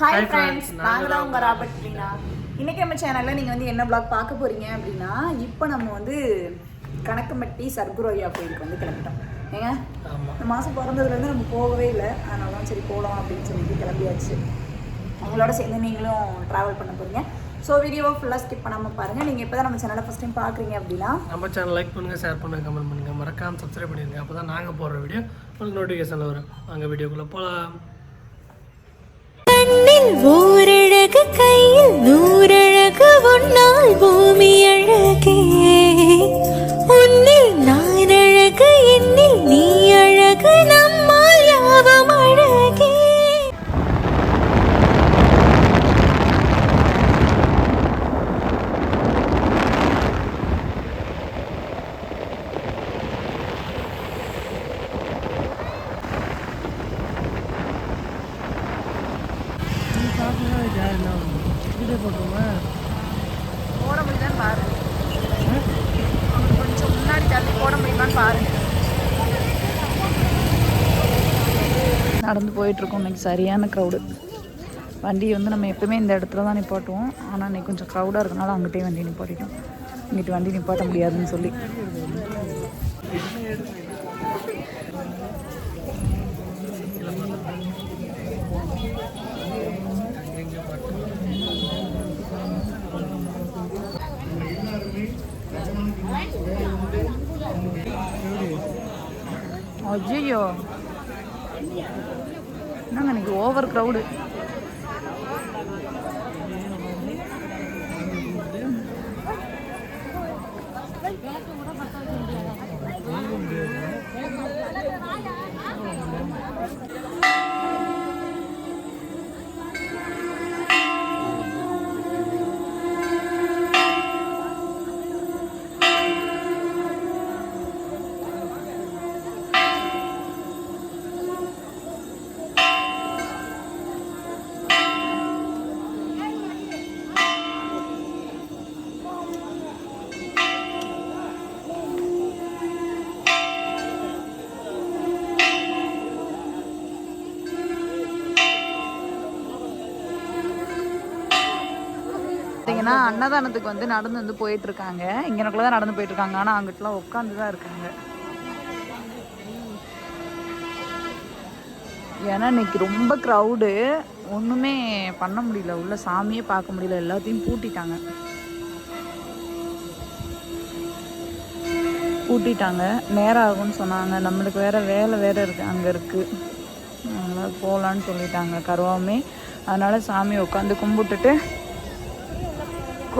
Hi friends நாங்கள் தான் உங்கள் ராபர்ட் அப்படின்னா. இன்றைக்கி நம்ம சேனலில் நீங்கள் வந்து என்ன vlog பார்க்க போகிறீங்க அப்படின்னா இப்போ நம்ம வந்து கணக்கம்பட்டி சர்க்குரோயா கோயிலுக்கு வந்து கிளம்பிட்டோம். ஏங்க? இந்த மாதம் பிறந்ததுலேருந்து நம்ம போகவே இல்லை. அதனால தான் சரி போகலாம் அப்படின்னு சொல்லிட்டு கிளம்பியாச்சு. உங்களோட சேர்ந்து நீங்களும் ட்ராவல் பண்ண போகிறீங்க ஸோ வீடியோவை ஃபுல்லாக ஸ்கிப் பண்ணாமல் பாருங்கள் நீங்கள் இப்போ தான் நம்ம சேனலை ஃபஸ்ட் டைம் பார்க்குறீங்க அப்படின்னா நம்ம சேனல் லைக் பண்ணுங்க ஷேர் பண்ணுங்க கமெண்ட் பண்ணுங்க. மறக்காம சப்ஸ்கிரைப் பண்ணிருங்க அப்போ தான் நாங்கள் போடுற வீடியோ உங்களுக்கு நோட்டிஃபிகேஷன் வரும். அங்கே வீடியோக்குள்ளே போகலாம் ஓரழகு கையில் நூறழகு உன்னால் பூமி. வந்து போயிட்டுருக்கோம் இன்றைக்கி இன்னைக்கு சரியான க்ரௌடு வண்டி வந்து நம்ம எப்பவுமே இந்த இடத்துல தான் நிப்பாட்டுவோம். ஆனால் இன்னைக்கு கொஞ்சம் க்ரௌடாக இருக்கனால அங்கிட்டே வண்டி நிப்பாட்டிட்டோம். இங்கிட்டு வண்டி நிப்பாட்ட முடியாதுன்னு சொல்லி. ஐயோ என்னங்க இன்னைக்கு ஓவர் க்ரௌடு பார்த்தீங்கன்னா அன்னதானத்துக்கு வந்து நடந்து வந்து போயிட்டு இருக்காங்க இங்கனக்குள்ள தான் நடந்து போயிட்டு இருக்காங்க ஆனால் அங்கிட்டலாம் உட்காந்து தான் இருக்காங்க. ஏன்னா இன்னைக்கு ரொம்ப க்ரௌடு ஒன்றுமே பண்ண முடியல. உள்ள சாமியே பார்க்க முடியல. எல்லாத்தையும் பூட்டிட்டாங்க. பூட்டிட்டாங்க. நேரம் ஆகும்னு சொன்னாங்க. நம்மளுக்கு வேற வேலை வேற இருக்கு. அங்கே இருக்கு. அதனால போகலான்னு சொல்லிட்டாங்க. கருவாமே அதனால சாமி உட்காந்து கும்பிட்டுட்டு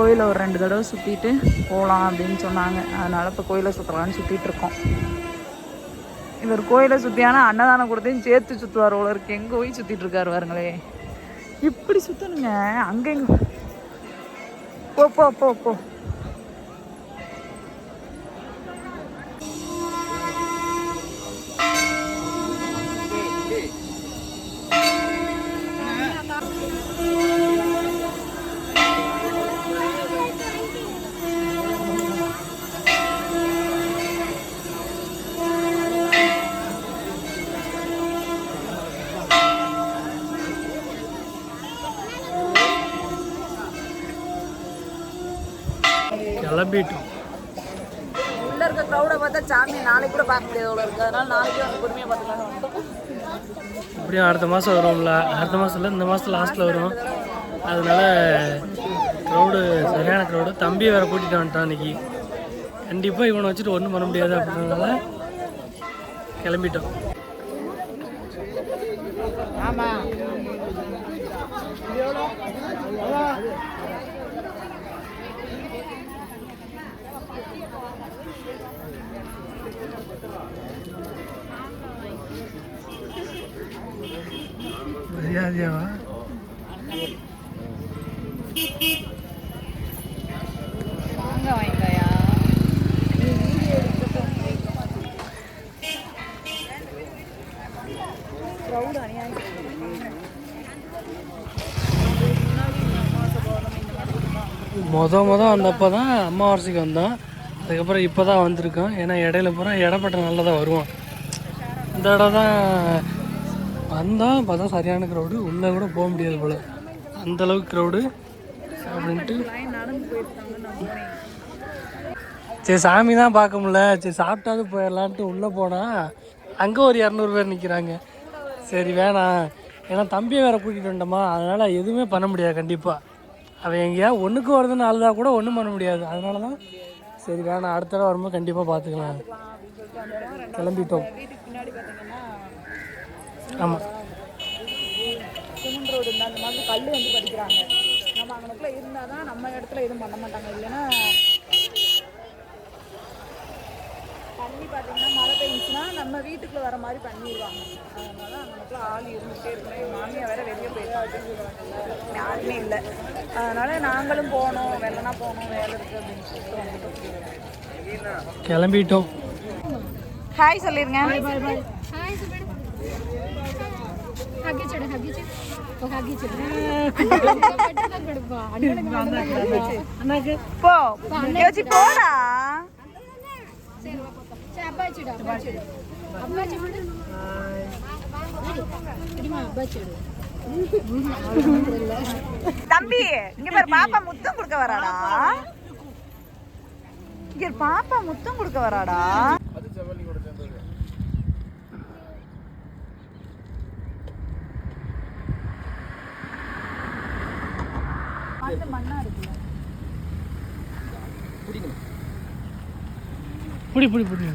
கோயிலை ஒரு ரெண்டு தடவை சுற்றிட்டு போகலாம் அப்படின்னு சொன்னாங்க. அதனால் இப்போ கோயிலை சுற்றலான்னு சுற்றிட்டு இருக்கோம். இவர் கோயிலை சுற்றியான அன்னதானம் கொடுத்தையும் சேர்த்து சுற்றுவார் போல இருக்கு. எங்கே போய் சுற்றிட்டு இருக்காரு பாருங்களே. இப்படி சுற்றணுங்க அங்கே போ போ போ போ. கிளம்பிட்டோம் உள்ள இருக்க க்ரௌடை பார்த்தா சாமியை நாளைக்கு கூட பார்க்க முடியாது அவ்வளோ இருக்குது அதனால நாளைக்கு வந்து பொறுமையாக பார்த்துக்கலாம் அப்படியும் அடுத்த மாதம் வருவோம்ல அடுத்த மாதம் இல்லை இந்த மாதம் லாஸ்ட்டில் வரும். அதனால க்ரௌடு சரியான க்ரௌடு தம்பி வேற கூட்டிகிட்டு வந்துட்டான் இன்னைக்கு. கண்டிப்பாக இவனை வச்சுட்டு ஒன்றும் பண்ண முடியாது அப்படின்றதுனால கிளம்பிட்டோம். ஆமாம் மரியாதையாவா மொத மொத வந்தப்போ தான் அமாவாசைக்கு வந்தோம். அதுக்கப்புறம் இப்போ தான் வந்திருக்கோம். ஏன்னா இடையில பூரா இடப்பட்ட நல்லா தான் வருவோம். இந்த இடம் தான் வந்தால் பார்த்தா சரியான க்ரௌடு உள்ளே கூட போக முடியாது போல். அந்த அளவுக்கு க்ரௌடு அப்படின்ட்டு. சரி சாமி தான் பார்க்க முடில சரி சாப்பிட்டாவது போயிடலான்ட்டு உள்ளே போனால் அங்கே ஒரு இரநூறு பேர் நிற்கிறாங்க சரி வேணாம். ஏன்னா தம்பியை வேறு கூட்டிகிட்டு வந்துட்டோமா அதனால் எதுவுமே பண்ண முடியாது கண்டிப்பாக அவன் எங்கேயா ஒன்றுக்கு வருதுன்னு அழுதா கூட ஒன்றும் பண்ண முடியாது. அதனால தான் சரி வேணாம். அடுத்த தடவை வரும்போது கண்டிப்பாக பார்த்துக்கலாம். கிளம்பிட்டோம். ஆமாம் சிமெண்ட் ரோடு அந்த மாதிரி கல் வந்து படிக்கிறாங்க நம்ம அங்கனக்குள்ள இருந்தால் தான் நம்ம இடத்துல எதுவும் பண்ண மாட்டாங்க. இல்லைன்னா தண்ணி பார்த்தீங்கன்னா மழை பெஞ்சுன்னா நம்ம வீட்டுக்குள்ள வர மாதிரி பண்ணிடுவாங்க. அதனால அங்கனக்குள்ள ஆள் இருந்துகிட்டே இருக்கணும் மாமியார் வேற வெளியே போயிருக்காங்க யாருமே இல்லை. அதனால நாங்களும் போனோம். வெள்ளனா போனோம். வேலை இருக்குது அப்படின்னு சொல்லிட்டு வந்துட்டோம். கிளம்பிட்டோம். ஹாய் சொல்லிருங்க. போ யோசி போடா தம்பி இங்க பாப்பா முத்தம் கொடுக்க வராடா. இங்க பாப்பா முத்தம் கொடுக்க வராடா. மண்ணு மண்ணா இருக்குல்ல? பிடி பிடி பிடி.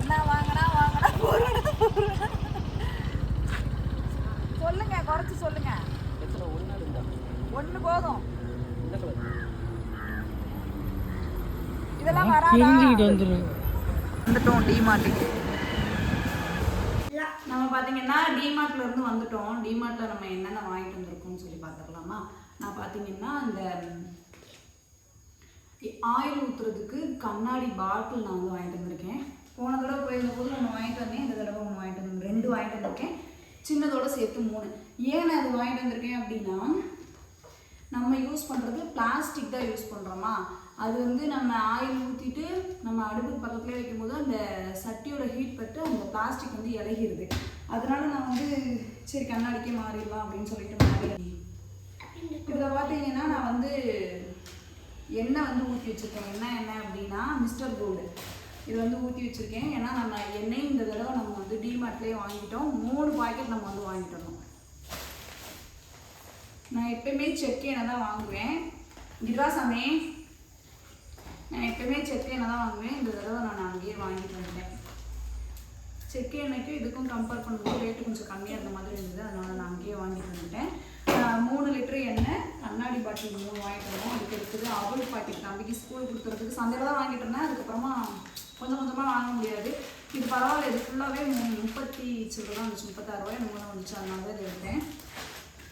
என்ன வாங்கடா வாங்கடா போறடா போறடா. சொல்லுங்க குறைச்சு சொல்லுங்க. ஒண்ணு போதும். இதெல்லாம் வராதா? வந்துட்டோம் டிமார்ட்டுக்கு நம்ம பார்த்தீங்கன்னா டிமார்ட்ல இருந்து வந்துட்டோம். டிமார்ட்ல நம்ம என்னென்ன வாங்கிட்டு வந்திருக்கோம்னு சொல்லி பார்த்துக்கலாமா நான் பார்த்தீங்கன்னா அந்த ஆயில் ஊற்றுறதுக்கு கண்ணாடி பாட்டில் நான் வந்து வாங்கிட்டு வந்திருக்கேன். போன தடவை போயிருந்தபோது ஒன்று வாங்கிட்டு வந்தேன். இந்த தடவை ஒன்று வாங்கிட்டு வந்தேன் ரெண்டு வாங்கிட்டு வந்திருக்கேன். சின்னதோட சேர்த்து மூணு. ஏன் நான் இது வாங்கிட்டு வந்திருக்கேன் அப்படின்னா நம்ம யூஸ் பண்ணுறது பிளாஸ்டிக் தான் யூஸ் பண்ணுறோமா அது வந்து நம்ம ஆயில் ஊற்றிட்டு நம்ம அடுப்பு பக்கத்துலேயே வைக்கும்போது அந்த சட்டியோட ஹீட் பட்டு அந்த பிளாஸ்டிக் வந்து இலகிருது அதனால நான் வந்து சரி கண்ணாடிக்கே மாறிடலாம் அப்படின்னு சொல்லிட்டு மாறி. இதில் பார்த்தீங்கன்னா நான் வந்து எண்ணெய் வந்து ஊற்றி வச்சுருக்கேன். என்ன எண்ணெய் அப்படின்னா மிஸ்டர் கோல்டு இது வந்து ஊற்றி வச்சுருக்கேன். ஏன்னா நம்ம எண்ணெய் இந்த தடவை நம்ம வந்து டிமார்ட்லேயே வாங்கிட்டோம். மூணு பாக்கெட் நம்ம வந்து வாங்கிட்டோம் நான் எப்பயுமே செக் எண்ணெய் தான் வாங்குவேன். கிராசாமே நான் எப்பவுமே செக் எண்ணெய் தான் வாங்குவேன். இந்த தடவை நான் அங்கேயே வாங்கிட்டு வந்துட்டேன். செக் எண்ணெய்க்கும் இதுக்கும் கம்பேர் பண்ணும்போது ரேட்டு கொஞ்சம் கம்மியாக இருந்த மாதிரி இருந்தது. அதனால நான் அங்கேயே வாங்கிட்டு வந்துட்டேன். மூணு லிட்டர் எண்ணெய் கண்ணாடி பாட்டில் மூணு வாங்கிட்டு வந்தோம் அதுக்கு இருக்குது அவள் பாக்கெட் தம்பிக்கு ஸ்கூல் கொடுத்துறதுக்கு சந்தையில் தான் வாங்கிட்டு இருந்தேன். அதுக்கப்புறமா கொஞ்சம் கொஞ்சமாக வாங்க முடியாது. இது பரவாயில்ல. இது ஃபுல்லாகவே முப்பத்தி சில்லரை தான் வந்துச்சு முப்பத்தாறுரூவா மூணு வந்துச்சு. அதனால தான் இதை எடுத்தேன்.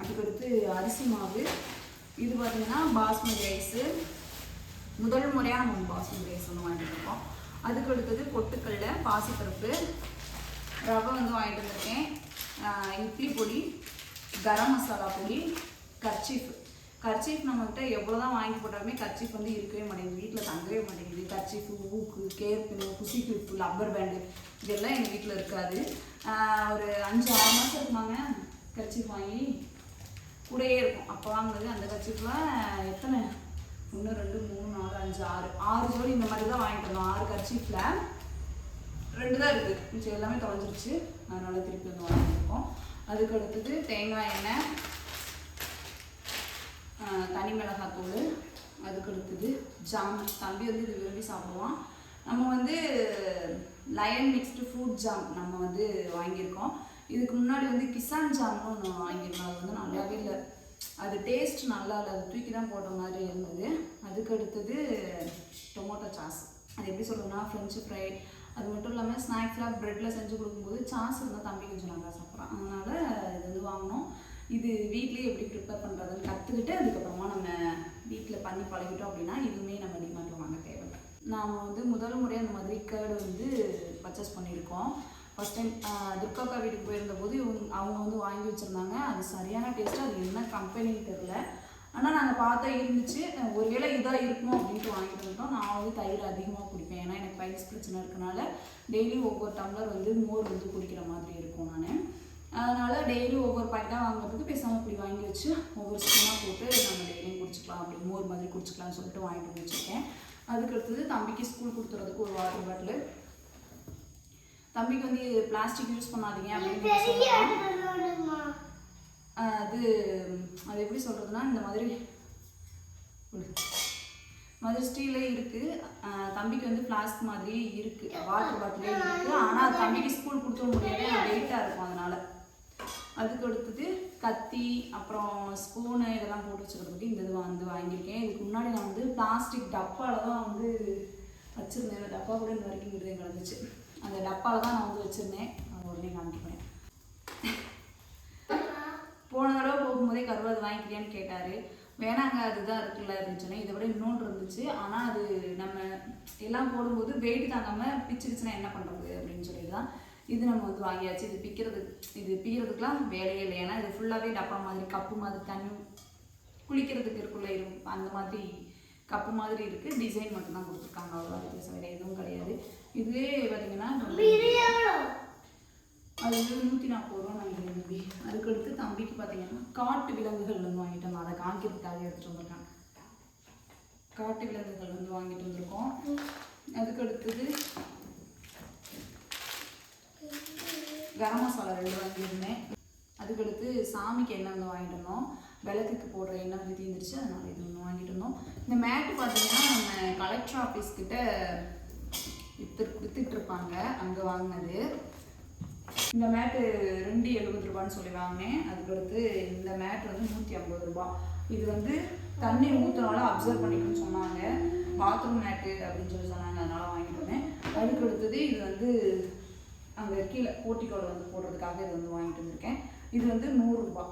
அதுக்கடுத்து அரிசி மாவு. இது பார்த்தீங்கன்னா பாஸ்மதி ரைஸு முதல் முறையாக நம்ம பாசி ரைஸ் வந்து வாங்கிட்டு இருக்கோம். அதுக்கு அடுத்தது பொட்டுக்கல்ல பாசிப்பருப்பு ரவை வந்து வாங்கிட்டு வந்திருக்கேன். இட்லி பொடி கரம் மசாலா பொடி கர்ச்சீஃப். கர்ச்சீஃப் நம்மகிட்ட எவ்வளோ தான் வாங்கி போட்டாலுமே கர்ச்சீஃப் வந்து இருக்கவே மாட்டேங்குது. வீட்டில் தங்கவே மாட்டேங்குது. கர்ச்சீஃப் ஊக்கு கேர்ப்பு குசி கிளிப்பு லப்பர் பேண்டு இதெல்லாம் எங்கள் வீட்டில் இருக்காது. ஒரு அஞ்சு ஆறு மாதம் இருக்குமாங்க கர்ச்சீஃப் வாங்கி கூடயே இருக்கும். அப்போ வாங்கினது அந்த கர்ச்சீஃபில் எத்தனை ஒன்று ரெண்டு மூணு நாலு அஞ்சு ஆறு ஆறு ஜோடி இந்த மாதிரி தான் வாங்கிட்டு வந்தோம். ஆறு கர்ச்சீஃபில் ரெண்டு தான் இருக்குது மிச்சம் எல்லாமே தொலைஞ்சிருச்சு. அதனால் திருப்பி வந்து வாங்கியிருக்கோம். அதுக்கு அடுத்தது தேங்காய் எண்ணெய் தனி மிளகாத்தூள் அதுக்கு அடுத்தது ஜாம். தம்பி வந்து இது விரும்பி சாப்பிடுவான். நம்ம வந்து லயன் மிக்ஸ்டு ஃப்ரூட் ஜாம் நம்ம வந்து வாங்கியிருக்கோம். இதுக்கு முன்னாடி வந்து கிசான் ஜாம்னு ஒன்று வாங்கியிருக்கோம் அது வந்து நல்லாவே இல்லை. அது டேஸ்ட் நல்லா இல்லை அது தூக்கி தான் போட்ட மாதிரி இருந்தது. அதுக்கு அடுத்தது டொமேட்டோ சாஸ். அது எப்படி சொல்லணும்னா ஃப்ரெஞ்சு ஃப்ரை அது மட்டும் இல்லாமல் ஸ்நாக்ஸ்லாம் ப்ரெட்டில் செஞ்சு கொடுக்கும்போது சாஸ் இருந்தால் தம்பி கொஞ்சம் நல்லா சாப்பிட்றான் அதனால் இது வந்து வாங்கினோம். இது வீட்லேயே எப்படி ப்ரிப்பேர் பண்ணுறதுன்னு கற்றுக்கிட்டு அதுக்கப்புறமா நம்ம வீட்டில் பண்ணி பழகிட்டோம் அப்படின்னா இதுவுமே நம்ம டிமார்ட்டில் வாங்க தேவை நாம் வந்து முதல் முறையாக அந்த மாதிரி கேர்டு வந்து பர்ச்சேஸ் பண்ணியிருக்கோம். ஃபஸ்ட் டைம் துர்காக்கா வீட்டுக்கு போயிருந்தபோது இவங்க அவங்க வந்து வாங்கி வச்சுருந்தாங்க. அது சரியான டேஸ்ட்டு அது என்ன கம்பெனின்னு தெரில ஆனால் நாங்கள் பார்த்தா இருந்துச்சு. ஒருவேளை இதாக இருக்கணும் அப்படின்ட்டு வாங்கிட்டு இருந்தோம் நான் வந்து தயிர் அதிகமாக குடிப்பேன். ஏன்னா எனக்கு வயசு பிரச்சனை இருக்கனால டெய்லி ஒவ்வொரு டம்ளர் வந்து மோர் வந்து குடிக்கிற மாதிரி இருக்கும் நான். அதனால் டெய்லி ஒவ்வொரு பாக்கெட்டாக வாங்குறதுக்கு பேசாமல் இப்படி வாங்கி வச்சு ஒவ்வொரு ஸ்பூனாக போட்டு நம்ம டெய்லியும் குடிச்சிக்கலாம் அப்படி மோர் மாதிரி குடிச்சிக்கலாம்னு சொல்லிட்டு வாங்கிட்டு வந்து வச்சுருக்கேன். அதுக்கு அடுத்தது தம்பிக்கு ஸ்கூல் கொடுத்துறதுக்கு ஒரு வாட்டர் பாட்டில் தம்பிக்கு வந்து பிளாஸ்டிக் யூஸ் பண்ணாதீங்க அப்படின்னு அது அது எப்படி சொல்கிறதுனா இந்த மாதிரி மாதிரி ஸ்டீலே இருக்குது தம்பிக்கு வந்து ஃப்ளாஸ்க் மாதிரி இருக்குது வாட்டர் பாட்டிலே இருக்குது ஆனால் தம்பிக்கு ஸ்கூல் கொடுத்துட முடியாது வெயிட்டாக இருக்கும் அதனால். அதுக்கு அடுத்தது கத்தி அப்புறம் ஸ்பூனு இதெல்லாம் போட்டு வச்சுக்கிறதுக்கு இந்த இது வந்து வாங்கியிருக்கேன். இதுக்கு முன்னாடி நான் வந்து பிளாஸ்டிக் டப்பாவில் தான் வந்து வச்சுருந்தேன். டப்பா கூட இந்த வரைக்கும் விடுதே கிடந்துச்சு. அந்த டப்பாவில் தான் நான் வந்து வச்சுருந்தேன். அது உடனே காமிக்கிறேன் போன தடவை போகும்போதே கருவாது வாங்கிக்கிறியான்னு கேட்டார். வேணாங்க அதுதான் இருக்குல்ல இருந்துச்சுன்னா இதை விட இன்னொன்று இருந்துச்சு. ஆனால் அது நம்ம எல்லாம் போடும்போது வெயிட் தாங்காமல் பிச்சிருச்சுன்னா என்ன பண்ணுறது அப்படின்னு சொல்லி தான் இது நம்ம வந்து வாங்கியாச்சு. இது பிக்கிறது இது பிக்கிறதுக்குலாம் வேலையே இல்லை. ஏன்னா இது ஃபுல்லாகவே டப்பா மாதிரி கப்பு மாதிரி தண்ணி குளிக்கிறதுக்கு இருக்குள்ள இரு- அந்த மாதிரி கப்பு மாதிரி இருக்குது டிசைன் மட்டும்தான் கொடுத்துருக்காங்க. அவ்வளோ வித்தியாசம் வேறு எதுவும் கிடையாது. இதுவே பார்த்தீங்கன்னா அது வந்து நூற்றி நாற்பது ரூபா நினைக்கிறேன் தம்பி. அதுக்கடுத்து தம்பிக்கு பார்த்தீங்கன்னா காட்டு விலங்குகள் வந்து வாங்கிட்டு வந்தோம். அதை காமிக்கிறதுக்காக எடுத்துகிட்டு வந்திருக்கேன். காட்டு விலங்குகள் வந்து வாங்கிட்டு வந்திருக்கோம். அதுக்கு அடுத்தது கரம் மசாலா ரெண்டு வாங்கியிருந்தேன். அதுக்கடுத்து சாமிக்கு எண்ணெய் வந்து வாங்கிட்டு வந்தோம். விளக்குக்கு போடுற எண்ணெய் வந்து தீர்ந்துருச்சு அதனால இது ஒன்று வாங்கிட்டு வந்தோம். இந்த மேட்டு பார்த்தீங்கன்னா நம்ம கலெக்டர் ஆஃபீஸ் கிட்ட வித்து வித்துட்டு அங்கே வாங்கினது. இந்த மேட்டு ரெண்டு எழுபது ரூபான்னு சொல்லி வாங்கினேன். அதுக்கடுத்து இந்த மேட் வந்து நூற்றி ஐம்பது ரூபா. இது வந்து தண்ணி ஊற்றுனால அப்சர்வ் பண்ணிக்கணும்னு சொன்னாங்க. பாத்ரூம் மேட்டு அப்படின்னு சொல்லி சொன்னாங்க. அதனால் வாங்கிட்டு வந்தேன். அதுக்கு இது வந்து அங்கே கீழே போட்டிக்கோடு வந்து போடுறதுக்காக இது வந்து வாங்கிட்டு வந்திருக்கேன். இது வந்து நூறுரூபா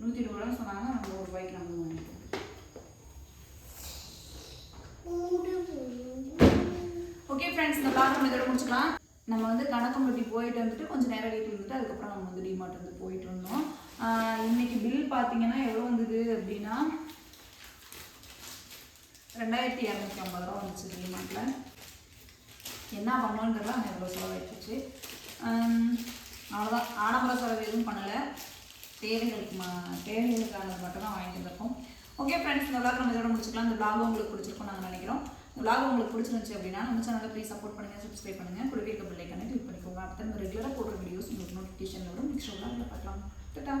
நூற்றி இருபது ரூபான்னு சொன்னாங்க நான் நூறுரூபாய்க்கு நம்ம வந்து வாங்கிட்டு வந்தேன் ஓகே ஃப்ரெண்ட்ஸ் இந்த vlog இதோட முடிச்சுக்கலாம். நம்ம வந்து கணக்கம்பட்டி போயிட்டு வந்துட்டு கொஞ்சம் நேரம் வீட்டில் இருந்துட்டு அதுக்கப்புறம் நம்ம வந்து டிமார்ட் வந்து போயிட்டு இருந்தோம் இன்னைக்கு பில் பார்த்தீங்கன்னா எவ்வளோ வந்தது அப்படின்னா ரெண்டாயிரத்தி இரநூத்தி ஐம்பது ரூபா வந்துச்சு டிமார்ட்டில் என்ன பண்ணோன்றதுல அங்கே எவ்வளோ செலவாயிடுச்சு அவ்வளோதான் ஆடம்பர செலவு எதுவும் பண்ணலை. தேவைகளுக்கு மா தேவைகளுக்கானது மட்டும் தான் வாங்கிட்டு இருக்கோம் ஓகே ஃப்ரெண்ட்ஸ் இந்த vlog நம்ம இதோட முடிச்சுக்கலாம். இந்த vlog உங்களுக்கு பிடிச்சிருக்கோம் நாங்கள் நினைக்கிறோம். உலாக உங்களுக்கு பிடிச்சிருந்துச்சு அப்படின்னா நம்ம சேனலை ப்ளீஸ் சப்போர்ட் பண்ணுங்கள் சப்ஸ்கிரைப் பண்ணுங்கள் கூடவே இருக்க பிள்ளைக்கான கிளிக் பண்ணிக்கோங்க. அப்போ நம்ம ரெகுலராக போடுற வீடியோஸ் உங்களுக்கு நோட்டிஃபிகேஷன் வரும். நெக்ஸ்ட் vlogல பார்க்கலாம். டட்டா